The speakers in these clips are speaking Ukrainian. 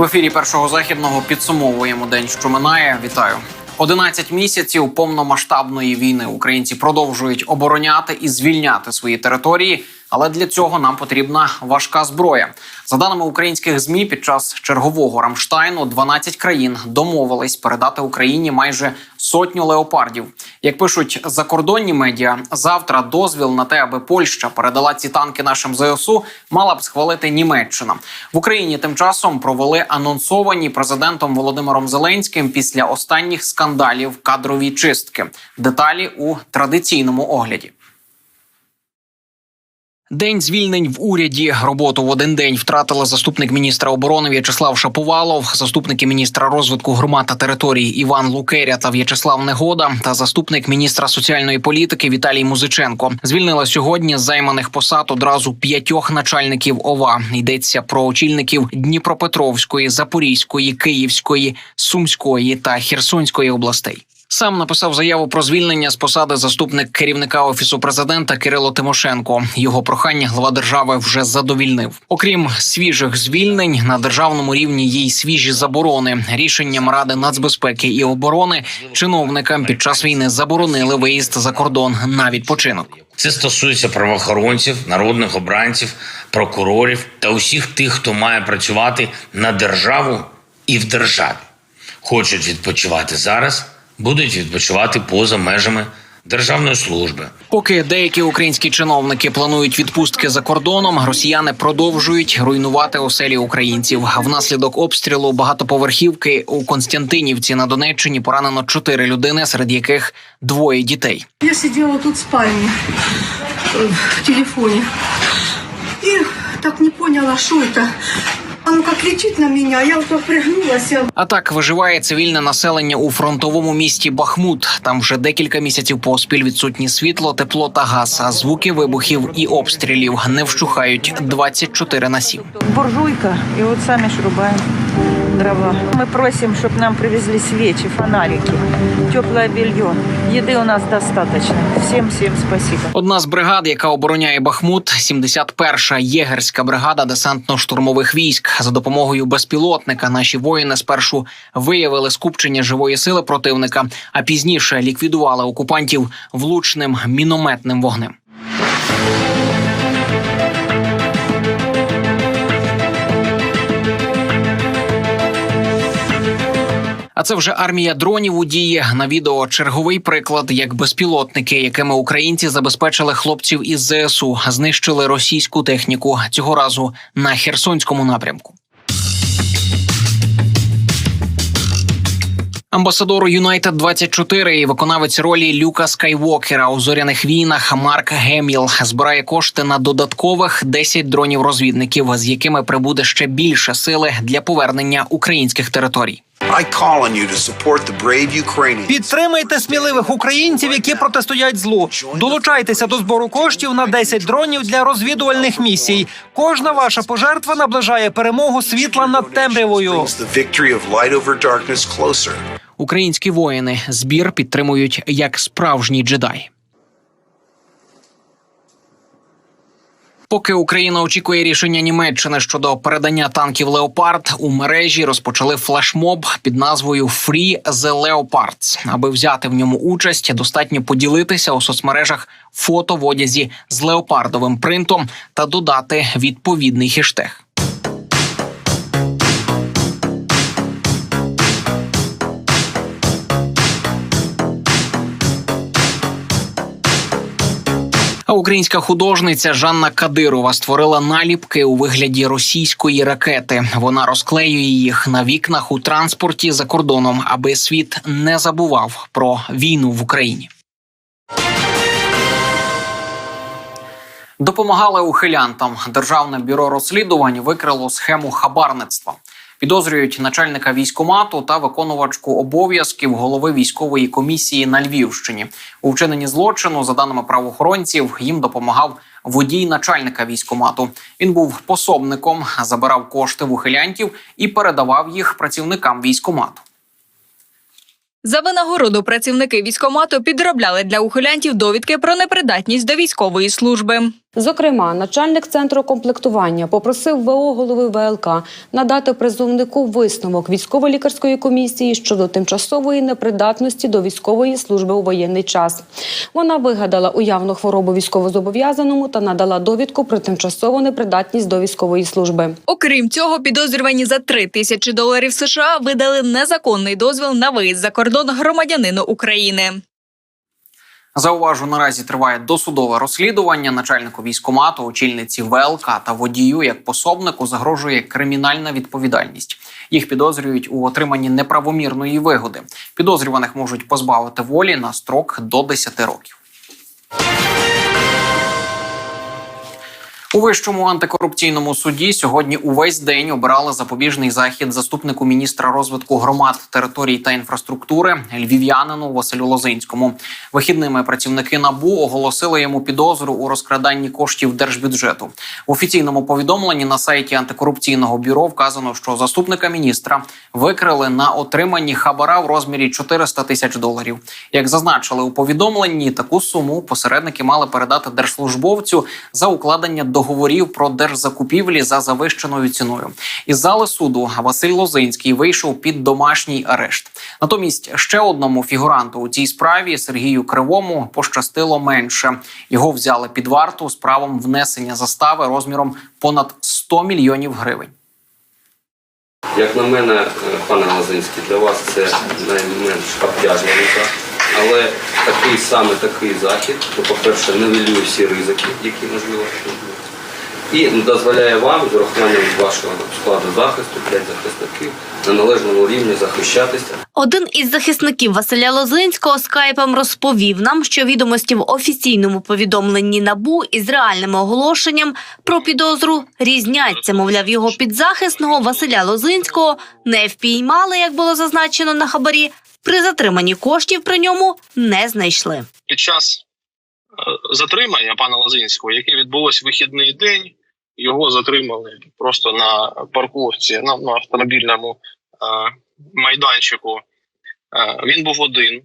В ефірі першого західного підсумовуємо день, що минає. Вітаю. 11 місяців повномасштабної війни українці продовжують обороняти і звільняти свої території, але для цього нам потрібна важка зброя. За даними українських змі, під час чергового Рамштайну 12 країн домовились передати Україні майже сотню леопардів. Як пишуть закордонні медіа, завтра дозвіл на те, аби Польща передала ці танки нашим ЗСУ, мала б схвалити Німеччина в Україні. Тим часом провели анонсовані президентом Володимиром Зеленським після останніх скандалів кадрові чистки. Деталі у традиційному огляді. День звільнень в уряді роботу в один день втратили заступник міністра оборони В'ячеслав Шаповалов, заступники міністра розвитку громад та територій Іван Лукеря та В'ячеслав Негода та заступник міністра соціальної політики Віталій Музиченко. Звільнила сьогодні з займаних посад одразу п'ятьох начальників ОВА. Йдеться про очільників Дніпропетровської, Запорізької, Київської, Сумської та Херсонської областей. Сам написав заяву про звільнення з посади заступник керівника офісу президента Кирило Тимошенко. Його прохання глава держави вже задовільнив. Окрім свіжих звільнень на державному рівні є й свіжі заборони. Рішенням ради нацбезпеки і оборони чиновникам під час війни заборонили виїзд за кордон на відпочинок. Це стосується правоохоронців, народних обранців, прокурорів та усіх тих, хто має працювати на державу і в державі. Хочуть відпочивати зараз, будуть відпочивати поза межами державної служби. Поки деякі українські чиновники планують відпустки за кордоном, росіяни продовжують руйнувати оселі українців. Внаслідок обстрілу багатоповерхівки у Константинівці на Донеччині поранено чотири людини, серед яких двоє дітей. Я сидела тут в спальне э, в телефоне и так не поняла, что это. Он как на мене, я вот пригнулася. А так виживає цивільне населення у фронтовому місті Бахмут. Там вже декілька місяців поспіль відсутні світло, тепло та газ. А звуки вибухів і обстрілів не вщухають 24 на 7. буржуйка, от самі ж шрубаем дрова. Мы просим, чтобы нам привезли свечи, фонарики, теплое белье. Еды у нас достаточно. Всем-всем спасибо. Одна з бригад, яка обороняє Бахмут, 71-ша єгерська бригада десантно-штурмових військ. За допомогою безпілотника наші воїни спершу виявили скупчення живої сили противника, а пізніше ліквідували окупантів влучним мінометним вогнем. А це вже армія дронів у дії. На відео черговий приклад, як безпілотники, якими українці забезпечили хлопців із ЗСУ, знищили російську техніку цього разу на Херсонському напрямку. Амбасадор Юнайтед 24 і виконавець ролі Люка Скайвокера у зоряних війнах Марк Геміл збирає кошти на додаткових 10 дронів розвідників, з якими прибуде ще більше сили для повернення українських територій. I call on you to support the brave Ukrainians. Підтримайте сміливих українців, які протистоять злу. Долучайтеся до збору коштів на 10 дронів для розвідувальних місій. Кожна ваша пожертва наближає перемогу світла над темрявою. Українські воїни збір підтримують як справжній джедай. Поки Україна очікує рішення Німеччини щодо передання танків Леопард, у мережі розпочали флешмоб під назвою Free the Leopards. Аби взяти в ньому участь, достатньо поділитися у соцмережах фото в одязі з леопардовим принтом та додати відповідний хештег. Українська художниця Жанна Кадирова створила наліпки у вигляді російської ракети. Вона розклеює їх на вікнах у транспорті за кордоном, аби світ не забував про війну в Україні. Допомагали ухилянтам. Державне бюро розслідувань викрило схему хабарництва. Підозрюють начальника військомату та виконувачку обов'язків голови військової комісії на Львівщині. У вчиненні злочину, за даними правоохоронців, їм допомагав водій начальника військомату. Він був пособником, забирав кошти в і передавав їх працівникам військомату. За винагороду працівники військомату підробляли для ухилянтів довідки про непридатність до військової служби. Зокрема, начальник центру комплектування попросив ВО голови ВЛК надати призовнику висновок військово-лікарської комісії щодо тимчасової непридатності до військової служби у воєнний час. Вона вигадала уявну хворобу військовозобов'язаному та надала довідку про тимчасову непридатність до військової служби. Окрім цього, підозрювані за 3 тисячі доларів США видали незаконний дозвіл на виїзд за кордон громадянину України. Зауважу, наразі триває досудове розслідування. Начальнику військомату, очільниці ВЛК та водію як пособнику загрожує кримінальна відповідальність. Їх підозрюють у отриманні неправомірної вигоди. Підозрюваних можуть позбавити волі на строк до 10 років. У вищому антикорупційному суді сьогодні увесь день обирали запобіжний захід заступнику міністра розвитку громад, територій та інфраструктури львів'янину Василю Лозинському. Вихідними працівники набу оголосили йому підозру у розкраданні коштів держбюджету. В офіційному повідомленні на сайті антикорупційного бюро вказано, що заступника міністра викрили на отриманні хабара в розмірі 400 тисяч доларів. Як зазначили у повідомленні, таку суму посередники мали передати держслужбовцю за укладення договорів про держзакупівлі за завищеною ціною. Із зали суду Василь Лозинський вийшов під домашній арешт. Натомість ще одному фігуранту у цій справі Сергію Кривому пощастило менше. Його взяли під варту з правом внесення застави розміром понад 100 мільйонів гривень. Як на мене, е, пане Лазинський, для вас це найменш обтяжливий. Але такий саме такий захід, то, по-перше, нивелює всі ризики, які можливо. І дозволяє вам з урахуванням вашого складу захисту, 5 захисників, на належному рівні захищатися. Один із захисників Василя Лозинського скайпом розповів нам, що відомості в офіційному повідомленні набу із реальним оголошенням про підозру різняться. Мовляв, його підзахисного Василя Лозинського не впіймали, як було зазначено на хабарі. При затриманні коштів при ньому не знайшли. під час е, затримання пана Лозинського, яке відбулось вихідний день, його затримали просто на парковці на, на автомобільному е, майданчику. Е, він був один.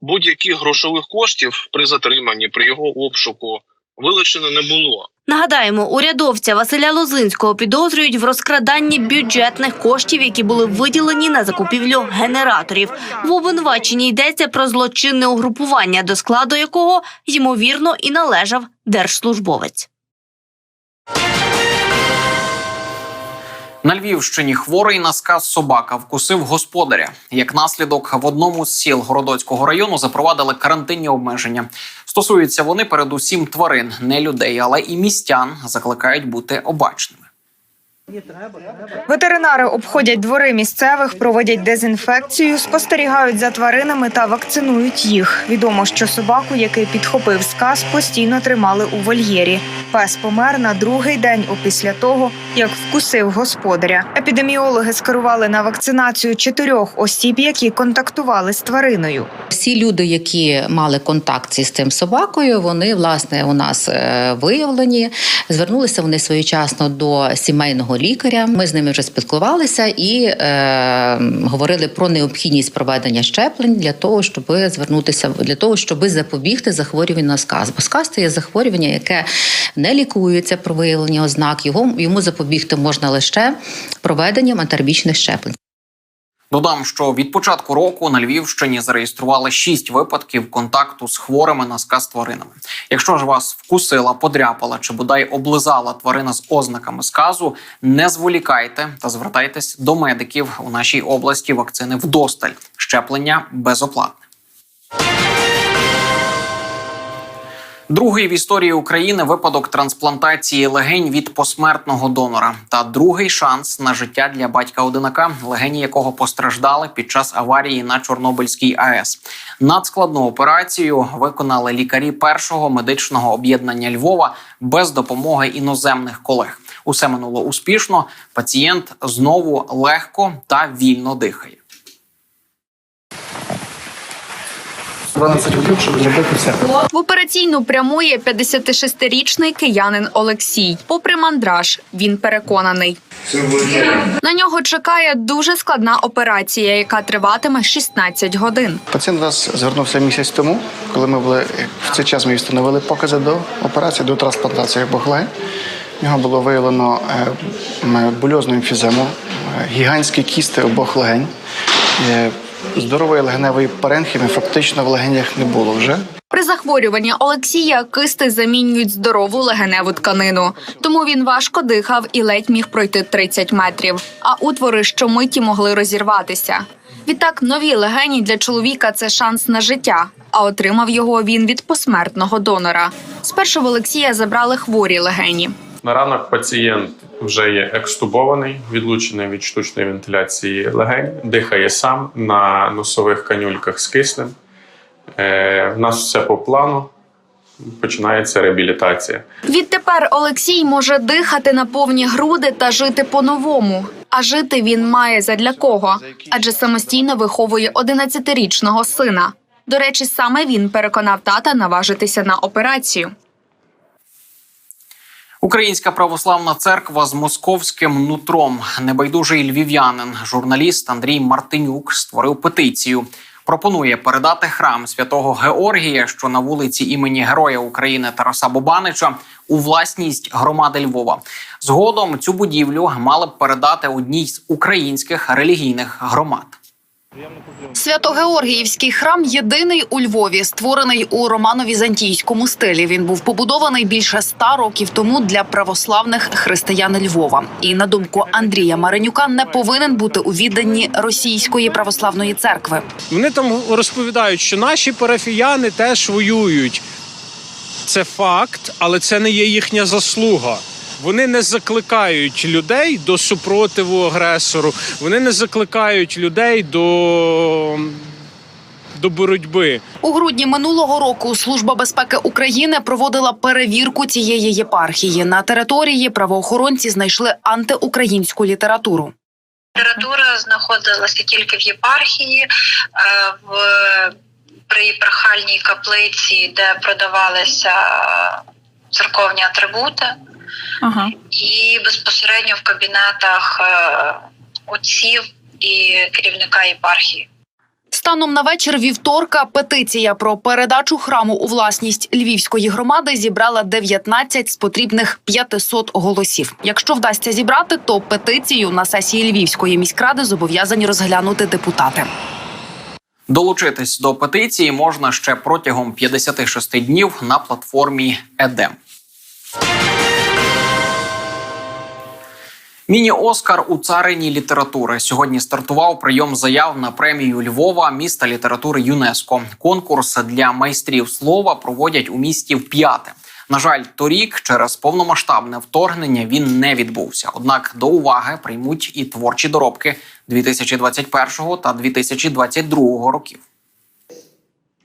Будь-яких грошових коштів при затриманні, при його обшуку вилучено не було. Нагадаємо, урядовця Василя Лозинського підозрюють в розкраданні бюджетних коштів, які були виділені на закупівлю генераторів. В обвинуваченні йдеться про злочинне угрупування, до складу якого ймовірно і належав держслужбовець. На Львівщині хворий на сказ собака вкусив господаря. Як наслідок, в одному з сіл Городоцького району запровадили карантинні обмеження. Стосуються вони передусім тварин, не людей, але і містян закликають бути обачними. Ветеринари обходять двори місцевих, проводять дезінфекцію, спостерігають за тваринами та вакцинують їх. Відомо, що собаку, який підхопив сказ, постійно тримали у вольєрі. Пес помер на другий день опісля того, як вкусив господаря. Епідеміологи скерували на вакцинацію чотирьох осіб, які контактували з твариною. Всі люди, які мали контакт з цим собакою, вони власне у нас е, виявлені. Звернулися вони своєчасно до сімейного лікаря. Ми з ними вже спілкувалися і е, говорили про необхідність проведення щеплень для того, щоб звернутися для того, щоб запобігти захворюванню на сказ. Бо сказ це є захворювання, яке не лікується про виявлення ознак. Його йому запобігти можна лише проведенням антирабічних щеплень. Додам, що від початку року на Львівщині зареєстрували шість випадків контакту з хворими на сказ тваринами. Якщо ж вас вкусила, подряпала чи бодай облизала тварина з ознаками сказу, не зволікайте та звертайтесь до медиків у нашій області. Вакцини вдосталь, щеплення безоплатне. Другий в історії України випадок трансплантації легень від посмертного донора та другий шанс на життя для батька одинака, легені якого постраждали під час аварії на Чорнобильській АЕС. Надскладну операцію виконали лікарі першого медичного об'єднання Львова без допомоги іноземних колег. Усе минуло успішно. Пацієнт знову легко та вільно дихає. 12 годин, щоб зробити все. В операційну прямує 56-річний киянин Олексій. Попри мандраж, він переконаний. На нього чекає дуже складна операція, яка триватиме 16 годин. Пацієнт до нас звернувся місяць тому, коли ми були в цей час ми встановили покази до операції, до трансплантації легень. В нього було виявлено е, бульозну емфізему, е, гігантські кісти обох легень. Здорової легеневої паренхіми фактично в легенях не було вже. При захворюванні Олексія кисти замінюють здорову легеневу тканину, тому він важко дихав і ледь міг пройти 30 метрів. А утвори щомиті могли розірватися. Відтак, нові легені для чоловіка це шанс на життя. А отримав його він від посмертного донора. Спершу в Олексія забрали хворі легені. На ранок пацієнт вже є екстубований, відлучений від штучної вентиляції легень, дихає сам на носових канюльках з киснем. Е, в нас все по плану. Починається реабілітація. Відтепер Олексій може дихати на повні груди та жити по-новому. А жити він має задля кого? Адже самостійно виховує 11-річного сина. До речі, саме він переконав тата наважитися на операцію. Українська православна церква з московським нутром. Небайдужий львів'янин, журналіст Андрій Мартинюк створив петицію. Пропонує передати храм святого Георгія, що на вулиці імені Героя України Тараса Бобанича, у власність громади Львова. Згодом цю будівлю мали б передати одній з українських релігійних громад. Свято-Георгіївський храм єдиний у Львові, створений у романо-візантійському стилі. Він був побудований більше ста років тому для православних християн Львова. І на думку Андрія Маренюка, не повинен бути у відданні російської православної церкви. Вони там розповідають, що наші парафіяни теж воюють. Це факт, але це не є їхня заслуга. Вони не закликають людей до супротиву агресору. Вони не закликають людей до, до боротьби. У грудні минулого року Служба безпеки України проводила перевірку цієї єпархії. На території правоохоронці знайшли антиукраїнську літературу. Література знаходилася тільки в єпархії, е, в при прохальній каплиці, де продавалися церковні атрибути, Ага. і безпосередньо в кабінетах е, отців і керівника єпархії. Станом на вечір вівторка петиція про передачу храму у власність львівської громади зібрала 19 з потрібних 500 голосів. Якщо вдасться зібрати, то петицію на сесії Львівської міськради зобов'язані розглянути депутати. Долучитись до петиції можна ще протягом 56 днів на платформі Едем. Міні-Оскар у царині літератури сьогодні стартував прийом заяв на премію Львова міста літератури ЮНЕСКО. Конкурс для майстрів слова проводять у місті вп'яте. На жаль, торік через повномасштабне вторгнення він не відбувся. Однак до уваги приймуть і творчі доробки 2021 та 2022 років.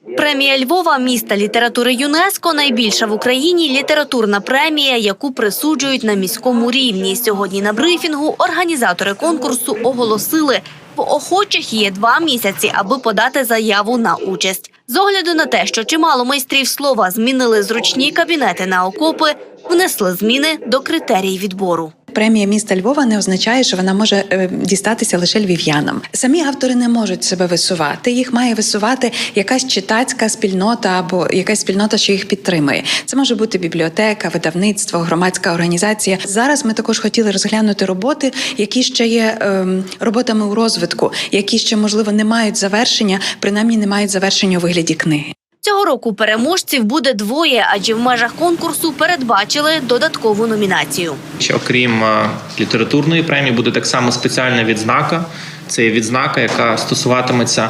Премія Львова міста літератури ЮНЕСКО найбільша в Україні літературна премія, яку присуджують на міському рівні. Сьогодні на брифінгу організатори конкурсу оголосили, в охочих є два місяці, аби подати заяву на участь. З огляду на те, що чимало майстрів слова змінили зручні кабінети на окопи, внесли зміни до критерій відбору. Премія міста Львова не означає, що вона може е, дістатися лише львів'янам. Самі автори не можуть себе висувати. Їх має висувати якась читацька спільнота або якась спільнота, що їх підтримує. Це може бути бібліотека, видавництво, громадська організація. Зараз ми також хотіли розглянути роботи, які ще є ем, роботами у розвитку, які ще можливо не мають завершення, принаймні не мають завершення у вигляді книги. Цього року переможців буде двоє, адже в межах конкурсу передбачили додаткову номінацію. Окрім е, літературної премії, буде так само спеціальна відзнака. Це є відзнака, яка стосуватиметься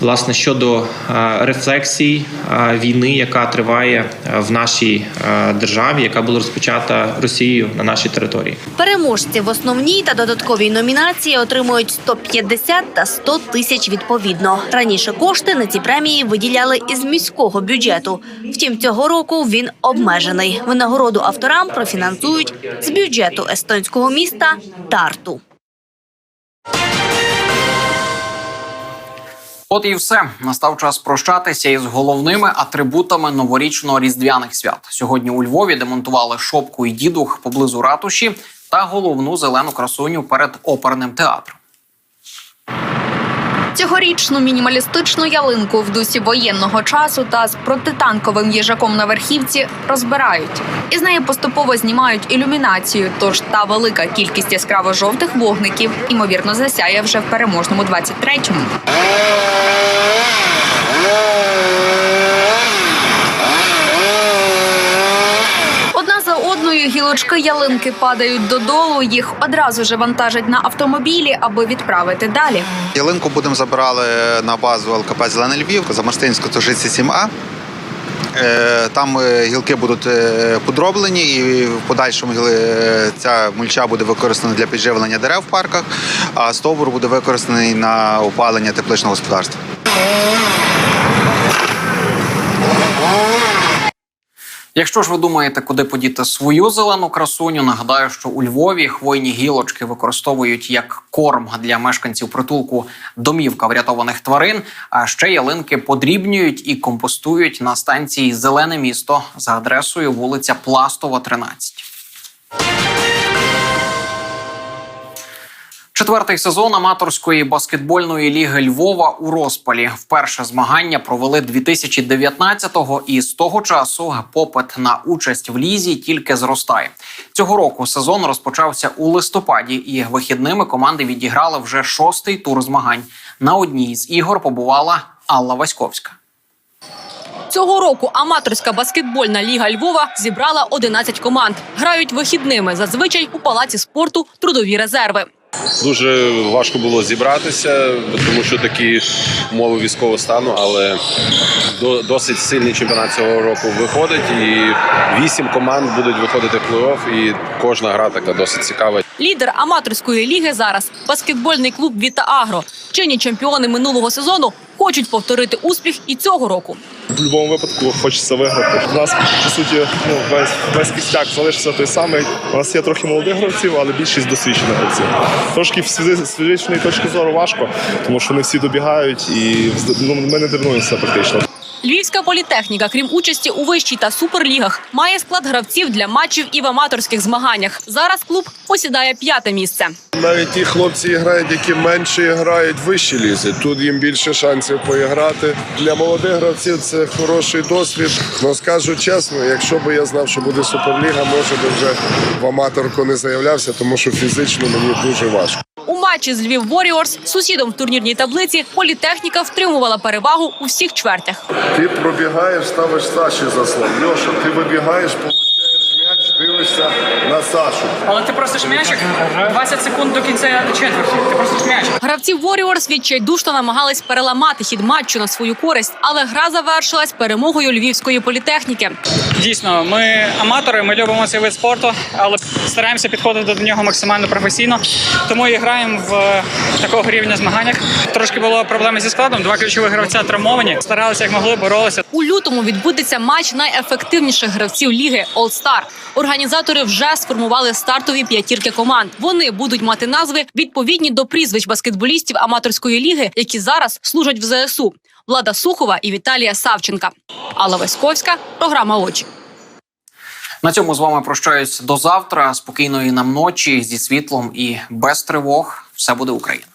власне щодо е, рефлексій е, війни, яка триває е, в нашій державі, яка була розпочата Росією на нашій території. Переможці в основній та додатковій номінації отримують 150 та 100 тисяч відповідно. Раніше кошти на ці премії виділяли із міського бюджету. Втім, цього року він обмежений. Винагороду авторам профінансують з бюджету естонського міста Тарту. От і все настав час прощатися із головними атрибутами новорічно-різдвяних свят. Сьогодні у Львові демонтували шопку і дідух поблизу ратуші. та головну зелену красуню перед оперним театром. Цьогорічну мінімалістичну ялинку в дусі воєнного часу та з протитанковим їжаком на верхівці розбирають. Із неї поступово знімають ілюмінацію. Тож та велика кількість яскраво жовтих вогників імовірно засяє вже в переможному 23-му. Одна за гілочки ялинки падають додолу. Їх одразу ж вантажать на автомобілі, аби відправити далі. Ялинку будемо забирали на базу ЛКП Зелений Львів, Замарстинську то 7А. Е, Там е, гілки будуть е, подроблені, і в подальшому ця мульча буде використана для підживлення дерев в парках, а стовбур буде використаний на опалення тепличного господарства. Якщо ж ви думаєте, куди подіти свою зелену красуню, нагадаю, що у Львові хвойні гілочки використовують як корм для мешканців притулку домівка врятованих тварин. А ще ялинки подрібнюють і компостують на станції Зелене місто за адресою вулиця Пластова, 13. Четвертий сезон аматорської баскетбольної ліги Львова у розпалі. Вперше змагання провели 2019-го, і з того часу попит на участь в лізі тільки зростає. Цього року сезон розпочався у листопаді, і вихідними команди відіграли вже шостий тур змагань. На одній з ігор побувала Алла Васьковська. Цього року аматорська баскетбольна ліга Львова зібрала 11 команд. Грають вихідними зазвичай у палаці спорту трудові резерви. Дуже важко було зібратися, тому що такі умови військового стану, але до- досить сильний чемпіонат цього року виходить, і вісім команд будуть виходити в плей-офф, і кожна гра така досить цікава. Лідер аматорської ліги зараз баскетбольний клуб Віта Агро. Чинні чемпіони минулого сезону хочуть повторити успіх і цього року. В будь-якому випадку хочеться виграти. У нас по суті ну весь весь кістяк залишиться той самий. У нас є трохи молодих гравців, але більшість досвідчених гравців. Трошки з фізи- фізичної точки зору важко, тому що вони всі добігають і ну, ми не тренуємося практично. Львівська політехніка, крім участі у вищій та суперлігах, має склад гравців для матчів і в аматорських змаганнях. Зараз клуб посідає п'яте місце. Навіть ті хлопці грають, які менше грають вищі лізи. Тут їм більше шансів поіграти. Для молодих гравців це хороший досвід. Ну скажу чесно, якщо б я знав, що буде суперліга, може би вже в аматорку не заявлявся, тому що фізично мені дуже важко. У матчі з Львів Warriors сусідом в турнірній таблиці політехніка втримувала перевагу у всіх чвертях. Ти пробігаєш, ставиш Саші заслон. Льоша, ти вибігаєш, получаєш м'яч, на Сашу. Але ти просиш м'ячик 20 секунд до кінця четверті. Ти просиш м'ячик. Гравці Warriors відчайдушно намагались переламати хід матчу на свою користь, але гра завершилась перемогою львівської політехніки. Дійсно, ми аматори, ми любимо цей вид спорту, але стараємося підходити до нього максимально професійно. Тому і граємо в е, такого рівня змаганнях. Трошки було проблеми зі складом. Два ключових гравця травмовані. Старалися як могли, боролися. У лютому відбудеться матч найефективніших гравців ліги All Star. Організатори вже сформували стартові п'ятірки команд. Вони будуть мати назви відповідні до прізвищ баскетболістів аматорської ліги, які зараз служать в ЗСУ. Влада Сухова і Віталія Савченка. Алла Васьковська, програма Очі. На цьому з вами прощаюсь до завтра. Спокійної нам ночі зі світлом і без тривог. Все буде Україна.